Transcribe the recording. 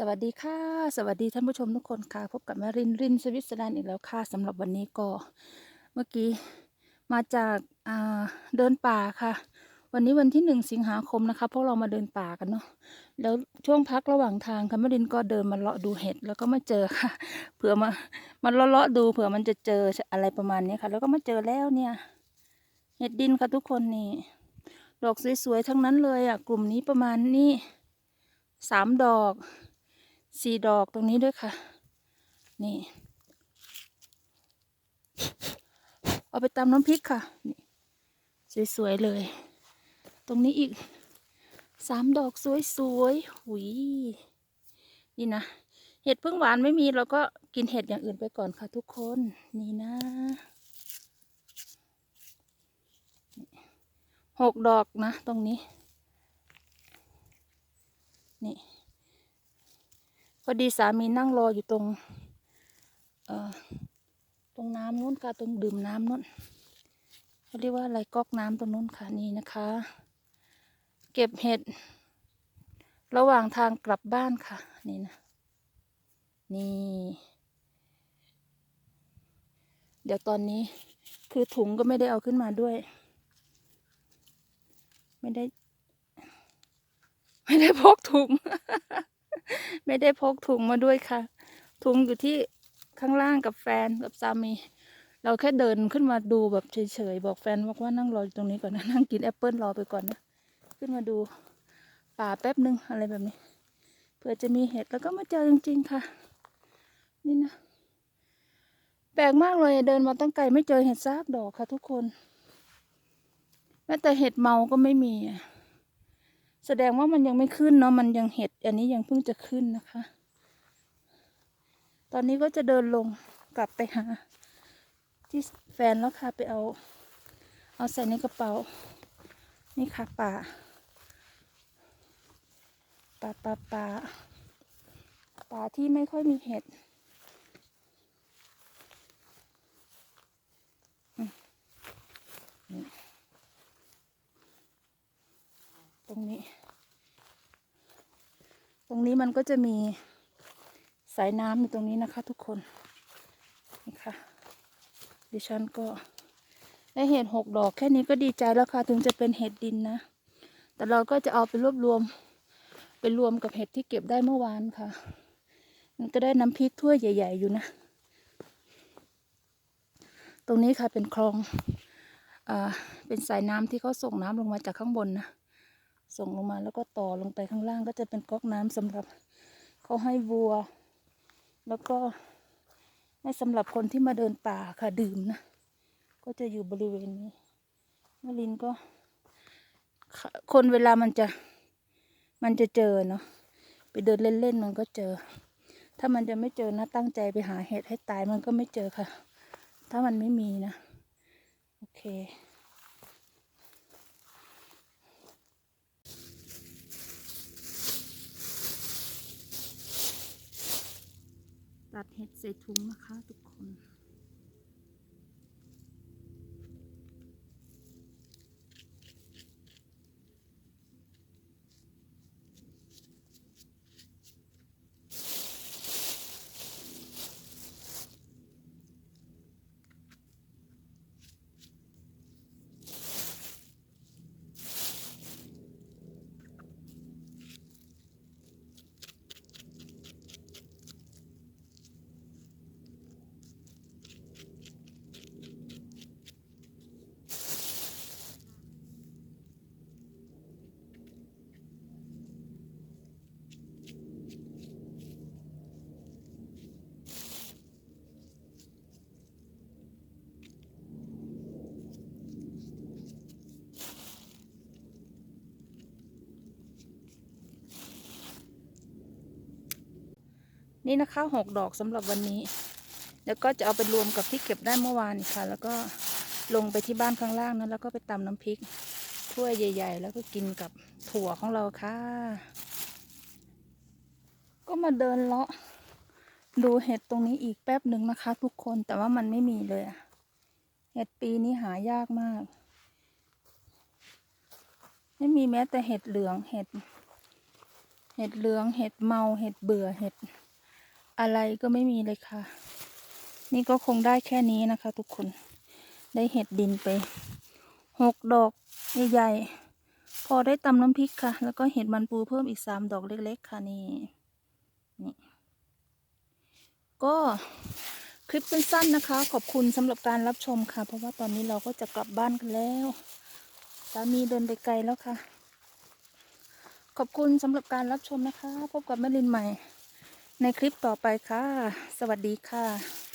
สวัสดีค่ะ สวัสดีท่านผู้ชมทุกคนค่ะ พบกับแมารินรินสวิตเซอร์แลนด์อีกแล้วค่ะสำหรับวันนี้ก็เมื่อกี้มาจากาเดินป่าค่ะ วันนี้วันที่หนึ่งสิงหาคมนะคะพวกเรามาเดินป่ากันเนาะแล้วช่วงพักระหว่างทางค่ะแมารินก็เดินมาเลาะดูเห็ดแล้วก็มาเจอค่ะเผื่อมามันเลาะๆดูเผื่อมันจะเจออะไรประมาณนี้ค่ะ แล้วก็มาเจอแล้วเนี่ย เห็ดดินค่ะทุกคนนี่ดอกสวยๆทั้งนั้นเลยอะกลุ่มนี้ประมาณนี้สามดอก สี่ดอกตรงนี้ด้วยค่ะ นี่ เอาไปตำน้ำพริกค่ะ นี่สวยๆเลย ตรงนี้อีกสามดอกสวยๆหุยนี่นะ เห็ดพึ่งหวานไม่มีเราก็กินเห็ดอย่างอื่นไปก่อนค่ะทุกคน นี่นะหกดอกนะ ตรงนี้ นี่ พอดีสามีนั่งรออยู่ตรง เอ่อ ตรงน้ำนู้นค่ะ ตรงดื่มน้ำนู้นเขาเรียกว่าอะไรก๊อกน้ำตรงนู้นค่ะนี่นะคะ เก็บเห็ด ระหว่างทางกลับบ้านค่ะ นี่นะ นี่ เดี๋ยวตอนนี้คือถุงก็ไม่ได้เอาขึ้นมาด้วย ไม่ได้ ไม่ได้พกถุง ไม่ได้พกถุงมาด้วยค่ะ ถุงอยู่ที่ข้างล่างกับแฟนกับสามี เราแค่เดินขึ้นมาดูแบบเฉยๆบอกแฟนบอกว่านั่งรออยู่ตรงนี้ก่อนนะนั่งกินแอปเปิลรอไปก่อนนะขึ้นมาดูป่าแป๊บหนึ่งอะไรแบบนี้เผื่อจะมีเห็ดแล้วก็มาเจอจริงๆค่ะ นี่นะแปลกมากเลยเดินมาตั้งไกลไม่เจอเห็ดซากดอกค่ะทุกคนแม้แต่เห็ดเมาก็ไม่มีอะ แสดงว่ามันยังไม่ขึ้นเนาะมันยังเห็ด อันนี้ยังเพิ่งจะขึ้นนะคะ ตอนนี้ก็จะเดินลงกลับไปหา ที่แฟนแล้วค่ะไปเอา เอาใส่ในกระเป๋า นี่ค่ะป่าป่าป่าป่าป่าที่ไม่ค่อยมีเห็ดอืมนี่ ตรงนี้ ตรงนี้มันก็จะมีสายน้ำอยู่ตรงนี้นะคะ ทุกคน นี่ค่ะ ดิฉันก็ได้เห็ดหกดอกแค่นี้ก็ดีใจแล้วค่ะ ถึงจะเป็นเห็ดดินนะ แต่เราก็จะเอาไปรวบรวมไปรวมกับเห็ดที่เก็บได้เมื่อวานค่ะ มันก็ได้น้ำพริกถ้วยใหญ่ ๆ อยู่นะ ตรงนี้ค่ะเป็นคลอง อ่า เป็นสายน้ำที่เขาส่งน้ำลงมาจากข้างบนนะ ส่งลงมาแล้วก็ต่อลงไปข้างล่างก็จะเป็นก๊อกน้ำสำหรับเขาให้วัว แล้วก็ให้สำหรับคนที่มาเดินป่าค่ะดื่มนะก็จะอยู่บริเวณนี้มลินก็ คนเวลามันจะมันจะเจอเนาะไปเดินเล่นๆมันก็เจอ ถ้ามันจะไม่เจอนะตั้งใจไปหาเห็ดให้ตายมันก็ไม่เจอค่ะ ถ้ามันไม่มีนะ โอเค ตัดเห็ดใส่ถุงนะคะทุกคน นี่นะคะหกดอกสำหรับวันนี้ แล้วก็จะเอาไปรวมกับที่เก็บได้เมื่อวานค่ะ แล้วก็ลงไปที่บ้านข้างล่างนั้นแล้วก็ไปตำน้ำพริกถ้วยใหญ่ ๆ แล้วก็กินกับถั่วของเราค่ะ ก็มาเดินเลาะดูเห็ดตรงนี้อีกแป๊บหนึ่งนะคะ ทุกคนแต่ว่ามันไม่มีเลยอะเห็ดปีนี้หายากมาก ไม่มีแม้แต่เห็ดเหลืองเห็ด เห็ดเหลืองเห็ดเมาเห็ดเบื่อเห็ด อะไรก็ไม่มีเลยค่ะ นี่ก็คงได้แค่นี้นะคะ ทุกคนได้เห็ดดินไปหกดอกใหญ่ๆพอได้ตำน้ำพริกค่ะ แล้วก็เห็ดมันปูเพิ่มอีกสามดอกเล็ก ๆ ค่ะนี่นี่ก็คลิปสั้นๆนะคะ ขอบคุณสำหรับการรับชมค่ะ เพราะว่าตอนนี้เราก็จะกลับบ้านกันแล้วสามีเดินไปไกลแล้วค่ะ ขอบคุณสำหรับการรับชมนะคะ พบกับแม่ลินใหม่ ในคลิปต่อไปค่ะ สวัสดีค่ะ